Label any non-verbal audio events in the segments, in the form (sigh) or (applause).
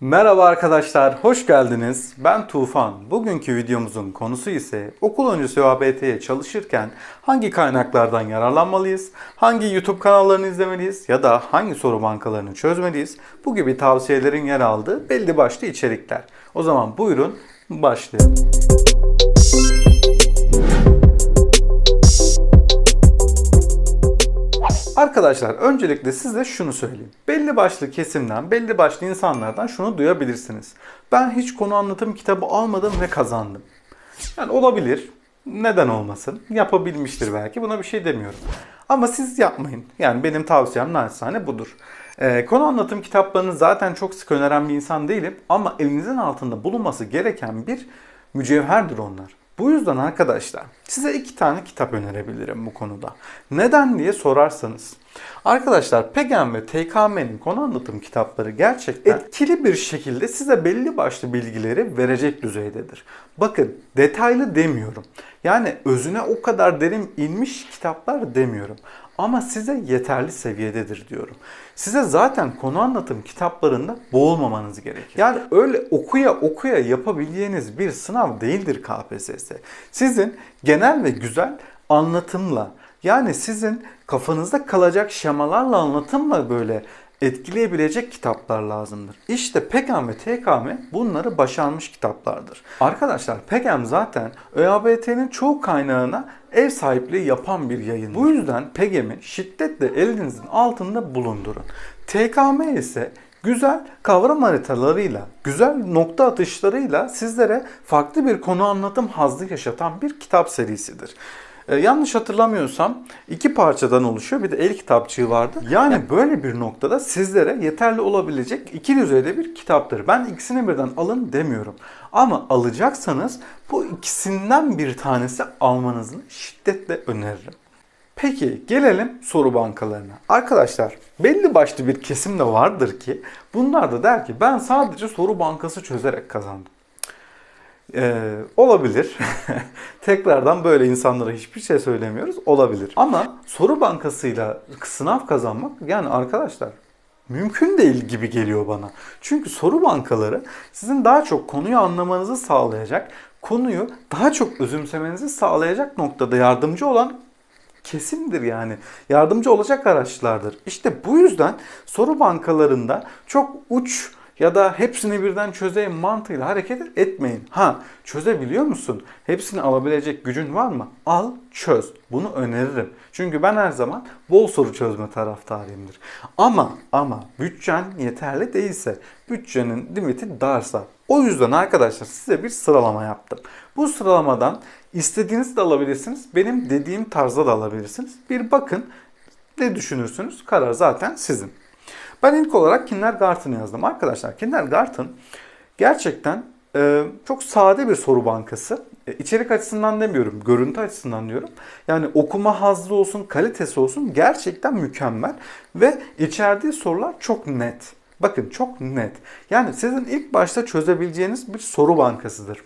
Merhaba arkadaşlar, hoş geldiniz. Ben Tufan. Bugünkü videomuzun konusu ise okul öncesi ÖABT'ye çalışırken hangi kaynaklardan yararlanmalıyız, hangi YouTube kanallarını izlemeliyiz ya da hangi soru bankalarını çözmeliyiz? Bu gibi tavsiyelerin yer aldığı belli başlı içerikler. O zaman buyurun başlayalım. Arkadaşlar öncelikle size şunu söyleyeyim. Belli başlı kesimden, belli başlı insanlardan şunu duyabilirsiniz. Ben hiç konu anlatım kitabı almadım ve kazandım. Yani olabilir. Neden olmasın? Yapabilmiştir belki. Buna bir şey demiyorum. Ama siz yapmayın. Yani benim tavsiyem naçizane budur. Ee, konu anlatım kitaplarını zaten çok sık öneren bir insan değilim. Ama elinizin altında bulunması gereken bir mücevherdir onlar. Bu yüzden arkadaşlar size iki tane kitap önerebilirim bu konuda. Neden diye sorarsanız. Arkadaşlar PEGEM ve TKM'nin konu anlatım kitapları gerçekten etkili bir şekilde size belli başlı bilgileri verecek düzeydedir. Bakın detaylı demiyorum. Yani özüne o kadar derin inmiş kitaplar demiyorum. Ama size yeterli seviyededir diyorum. Size zaten konu anlatım kitaplarında boğulmamanız gerekir. Yani öyle okuya okuya yapabileceğiniz bir sınav değildir KPSS. Sizin genel ve güzel anlatımla yani sizin kafanızda kalacak şemalarla anlatımla böyle etkileyebilecek kitaplar lazımdır. İşte PEGAM ve TKM bunları başarmış kitaplardır. Arkadaşlar PEGAM zaten ÖABT'nin çoğu kaynağına ev sahipliği yapan bir yayın. Bu yüzden PEGAM'i şiddetle elinizin altında bulundurun. TKM ise güzel kavram haritalarıyla, güzel nokta atışlarıyla sizlere farklı bir konu anlatım hazzı yaşatan bir kitap serisidir. Ee, yanlış hatırlamıyorsam iki parçadan oluşuyor. Bir de el kitapçığı vardı. Yani böyle bir noktada sizlere yeterli olabilecek iki düzeyde bir kitaptır. Ben ikisini birden alın demiyorum. Ama alacaksanız bu ikisinden bir tanesi almanızı şiddetle öneririm. Peki gelelim soru bankalarına. Arkadaşlar belli başlı bir kesim de vardır ki bunlar da der ki ben sadece soru bankası çözerek kazandım. Ee, olabilir. (laughs) Tekrardan böyle insanlara hiçbir şey söylemiyoruz. Olabilir. Ama soru bankasıyla sınav kazanmak yani arkadaşlar mümkün değil gibi geliyor bana. Çünkü soru bankaları sizin daha çok konuyu anlamanızı sağlayacak, konuyu daha çok özümsemenizi sağlayacak noktada yardımcı olan kesimdir yani. Yardımcı olacak araçlardır. İşte bu yüzden soru bankalarında çok uç ya da hepsini birden çözeyim mantığıyla hareket etmeyin. Ha çözebiliyor musun? Hepsini alabilecek gücün var mı? Al çöz. Bunu öneririm. Çünkü ben her zaman bol soru çözme taraftarıyımdır. Ama ama bütçen yeterli değilse, bütçenin limiti darsa. O yüzden arkadaşlar size bir sıralama yaptım. Bu sıralamadan istediğinizi de alabilirsiniz. Benim dediğim tarzda da alabilirsiniz. Bir bakın ne düşünürsünüz? Karar zaten sizin. Ben ilk olarak Kindergarten'ı yazdım. Arkadaşlar Kindergarten gerçekten e, çok sade bir soru bankası. E, içerik açısından demiyorum, görüntü açısından diyorum. Yani okuma hazzı olsun, kalitesi olsun gerçekten mükemmel. Ve içerdiği sorular çok net. Bakın çok net. Yani sizin ilk başta çözebileceğiniz bir soru bankasıdır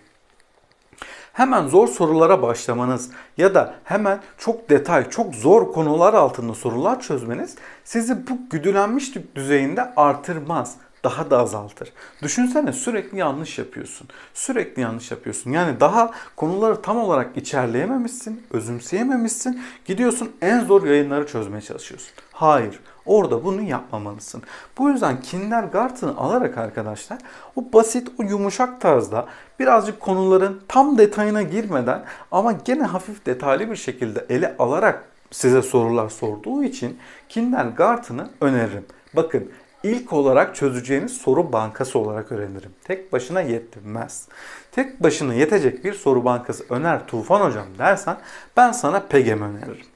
hemen zor sorulara başlamanız ya da hemen çok detay, çok zor konular altında sorular çözmeniz sizi bu güdülenmişlik düzeyinde artırmaz daha da azaltır. Düşünsene sürekli yanlış yapıyorsun. Sürekli yanlış yapıyorsun. Yani daha konuları tam olarak içerleyememişsin, özümseyememişsin. Gidiyorsun en zor yayınları çözmeye çalışıyorsun. Hayır. Orada bunu yapmamalısın. Bu yüzden Kindergarten'ı alarak arkadaşlar o basit, o yumuşak tarzda birazcık konuların tam detayına girmeden ama gene hafif detaylı bir şekilde ele alarak size sorular sorduğu için Kindergarten'ı öneririm. Bakın ilk olarak çözeceğiniz soru bankası olarak öğrenirim. Tek başına yetmez. Tek başına yetecek bir soru bankası öner Tufan hocam dersen ben sana PEGEM öneririm.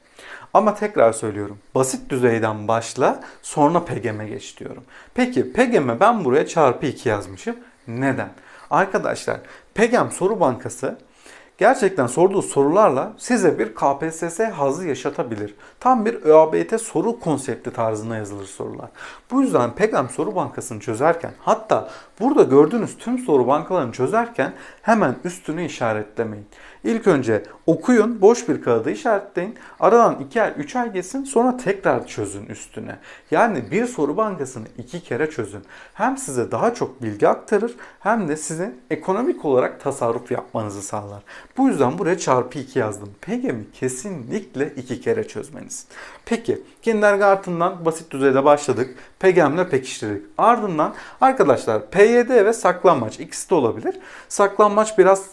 Ama tekrar söylüyorum. Basit düzeyden başla sonra PEGEM'e geç diyorum. Peki PEGEM'e ben buraya çarpı 2 yazmışım. Neden? Arkadaşlar PEGEM soru bankası gerçekten sorduğu sorularla size bir KPSS hazı yaşatabilir. Tam bir ÖABT soru konsepti tarzında yazılır sorular. Bu yüzden Pegam Soru Bankası'nı çözerken hatta burada gördüğünüz tüm soru bankalarını çözerken hemen üstünü işaretlemeyin. İlk önce okuyun, boş bir kağıdı işaretleyin. Aradan 2 ay, 3 ay geçsin sonra tekrar çözün üstüne. Yani bir soru bankasını iki kere çözün. Hem size daha çok bilgi aktarır hem de sizin ekonomik olarak tasarruf yapmanızı sağlar. Bu yüzden buraya çarpı 2 yazdım. PGM'i kesinlikle iki kere çözmeniz. Peki kindergarten'dan basit düzeyde başladık. PGM'le pekiştirdik. Ardından arkadaşlar PYD ve saklanmaç ikisi de olabilir. Saklanmaç biraz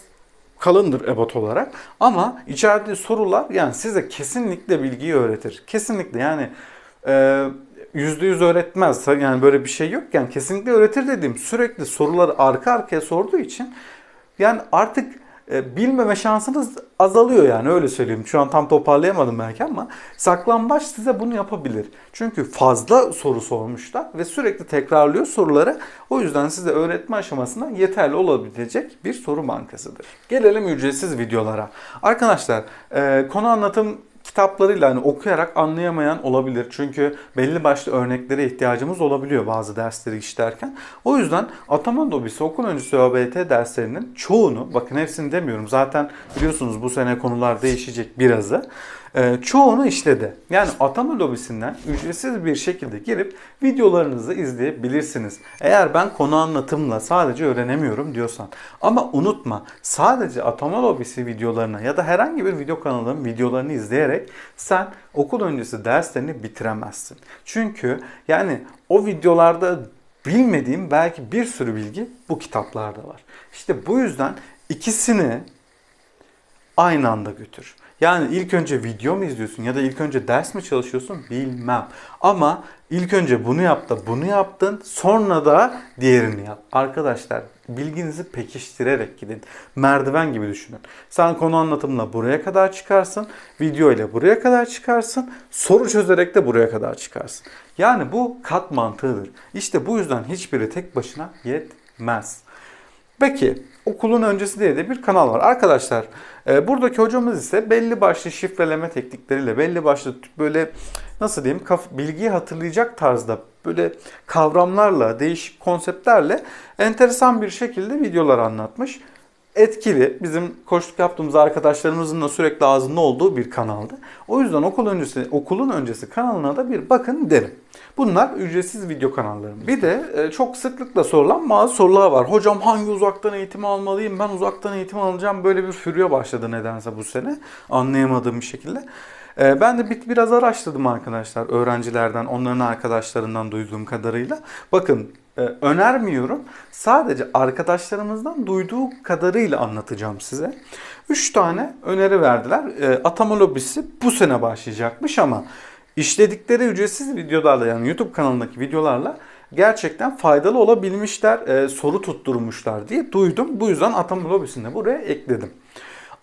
kalındır ebat olarak ama içerdiği sorular yani size kesinlikle bilgiyi öğretir. Kesinlikle yani e, yüzde yüz öğretmez. Yani böyle bir şey yok. Yani kesinlikle öğretir dediğim sürekli soruları arka arkaya sorduğu için yani artık bilmeme şansınız azalıyor yani öyle söyleyeyim. Şu an tam toparlayamadım belki ama saklambaç size bunu yapabilir. Çünkü fazla soru sormuşlar ve sürekli tekrarlıyor soruları. O yüzden size öğretme aşamasında yeterli olabilecek bir soru bankasıdır. Gelelim ücretsiz videolara. Arkadaşlar e, konu anlatım kitaplarıyla hani okuyarak anlayamayan olabilir. Çünkü belli başlı örneklere ihtiyacımız olabiliyor bazı dersleri işlerken. O yüzden atama lobisi okul öncesi ÖBT derslerinin çoğunu, bakın hepsini demiyorum zaten biliyorsunuz bu sene konular değişecek birazı çoğunu işledi. Yani atama lobisinden ücretsiz bir şekilde girip videolarınızı izleyebilirsiniz. Eğer ben konu anlatımla sadece öğrenemiyorum diyorsan. Ama unutma sadece atama lobisi videolarına ya da herhangi bir video kanalının videolarını izleyerek sen okul öncesi derslerini bitiremezsin. Çünkü yani o videolarda bilmediğim belki bir sürü bilgi bu kitaplarda var. İşte bu yüzden ikisini aynı anda götür. Yani ilk önce video mu izliyorsun ya da ilk önce ders mi çalışıyorsun bilmem. Ama ilk önce bunu yap da bunu yaptın sonra da diğerini yap. Arkadaşlar bilginizi pekiştirerek gidin. Merdiven gibi düşünün. Sen konu anlatımla buraya kadar çıkarsın. Video ile buraya kadar çıkarsın. Soru çözerek de buraya kadar çıkarsın. Yani bu kat mantığıdır. İşte bu yüzden hiçbiri tek başına yetmez. Peki okulun öncesi diye de bir kanal var. Arkadaşlar e, buradaki hocamız ise belli başlı şifreleme teknikleriyle belli başlı böyle nasıl diyeyim bilgiyi hatırlayacak tarzda böyle kavramlarla değişik konseptlerle enteresan bir şekilde videolar anlatmış. Etkili bizim koştuk yaptığımız arkadaşlarımızın da sürekli ağzında olduğu bir kanaldı. O yüzden okul öncesi okulun öncesi kanalına da bir bakın derim. Bunlar ücretsiz video kanallarım. Bir de e, çok sıklıkla sorulan bazı sorular var. Hocam hangi uzaktan eğitim almalıyım? Ben uzaktan eğitim alacağım. Böyle bir fürye başladı nedense bu sene. Anlayamadığım bir şekilde. E, ben de biraz araştırdım arkadaşlar öğrencilerden, onların arkadaşlarından duyduğum kadarıyla. Bakın e, önermiyorum. Sadece arkadaşlarımızdan duyduğu kadarıyla anlatacağım size. 3 tane öneri verdiler. Atama lobisi bu sene başlayacakmış ama işledikleri ücretsiz videolarla yani YouTube kanalındaki videolarla gerçekten faydalı olabilmişler, e, soru tutturmuşlar diye duydum. Bu yüzden Atam Lobisi'ni buraya ekledim.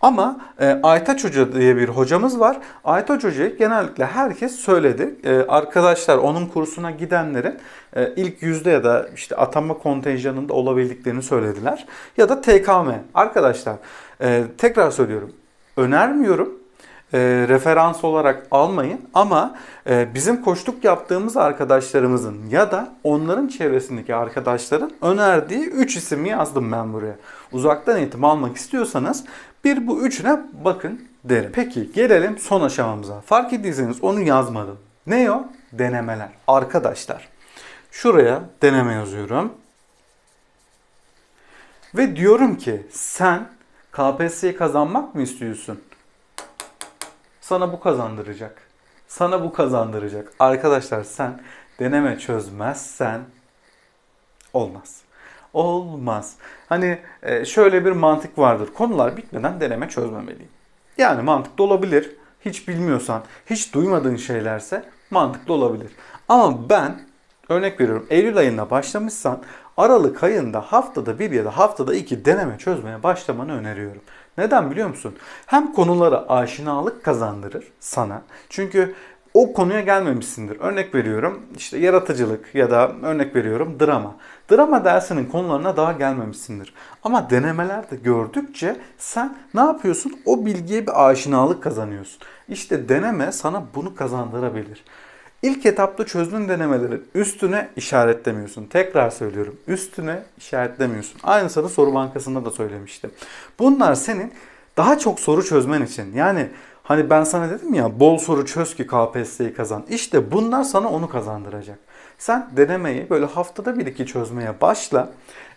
Ama e, Aytaç Hoca diye bir hocamız var. Aytaç Hoca'yı genellikle herkes söyledi. E, arkadaşlar onun kursuna gidenlerin e, ilk yüzde ya da işte atama kontenjanında olabildiklerini söylediler. Ya da TKM. Arkadaşlar e, tekrar söylüyorum. Önermiyorum e, referans olarak almayın ama e, bizim koştuk yaptığımız arkadaşlarımızın ya da onların çevresindeki arkadaşların önerdiği 3 ismi yazdım ben buraya. Uzaktan eğitim almak istiyorsanız bir bu üçüne bakın derim. Peki gelelim son aşamamıza. Fark ettiyseniz onu yazmadım. Ne o? Denemeler. Arkadaşlar şuraya deneme yazıyorum. Ve diyorum ki sen KPSS'yi kazanmak mı istiyorsun? Sana bu kazandıracak. Sana bu kazandıracak. Arkadaşlar sen deneme çözmezsen olmaz. Olmaz. Hani e, şöyle bir mantık vardır. Konular bitmeden deneme çözmemeliyim. Yani mantıklı olabilir. Hiç bilmiyorsan, hiç duymadığın şeylerse mantıklı olabilir. Ama ben örnek veriyorum Eylül ayında başlamışsan Aralık ayında haftada bir ya da haftada iki deneme çözmeye başlamanı öneriyorum. Neden biliyor musun? Hem konulara aşinalık kazandırır sana. Çünkü o konuya gelmemişsindir. Örnek veriyorum işte yaratıcılık ya da örnek veriyorum drama. Drama dersinin konularına daha gelmemişsindir. Ama denemelerde gördükçe sen ne yapıyorsun? O bilgiye bir aşinalık kazanıyorsun. İşte deneme sana bunu kazandırabilir. İlk etapta çözdüğün denemelerin üstüne işaretlemiyorsun. Tekrar söylüyorum. Üstüne işaretlemiyorsun. Aynısını soru bankasında da söylemiştim. Bunlar senin daha çok soru çözmen için. Yani hani ben sana dedim ya bol soru çöz ki KPSS'yi kazan. İşte bunlar sana onu kazandıracak. Sen denemeyi böyle haftada bir iki çözmeye başla.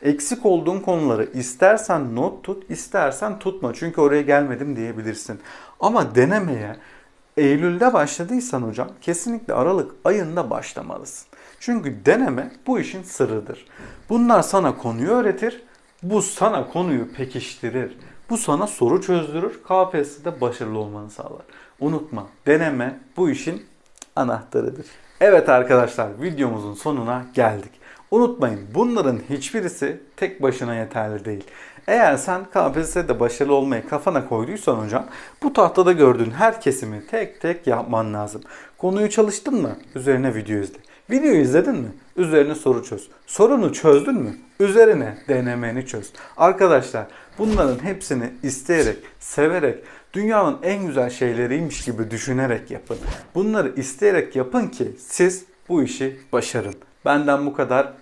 Eksik olduğun konuları istersen not tut, istersen tutma. Çünkü oraya gelmedim diyebilirsin. Ama denemeye Eylül'de başladıysan hocam kesinlikle Aralık ayında başlamalısın. Çünkü deneme bu işin sırrıdır. Bunlar sana konuyu öğretir, bu sana konuyu pekiştirir. Bu sana soru çözdürür, KPSS'de başarılı olmanı sağlar. Unutma, deneme bu işin anahtarıdır. Evet arkadaşlar videomuzun sonuna geldik. Unutmayın bunların hiçbirisi tek başına yeterli değil. Eğer sen KPSS'de başarılı olmayı kafana koyduysan hocam bu tahtada gördüğün her kesimi tek tek yapman lazım. Konuyu çalıştın mı? Üzerine video izle. Videoyu izledin mi? Üzerine soru çöz. Sorunu çözdün mü? Üzerine denemeni çöz. Arkadaşlar bunların hepsini isteyerek, severek, dünyanın en güzel şeyleriymiş gibi düşünerek yapın. Bunları isteyerek yapın ki siz bu işi başarın. Benden bu kadar.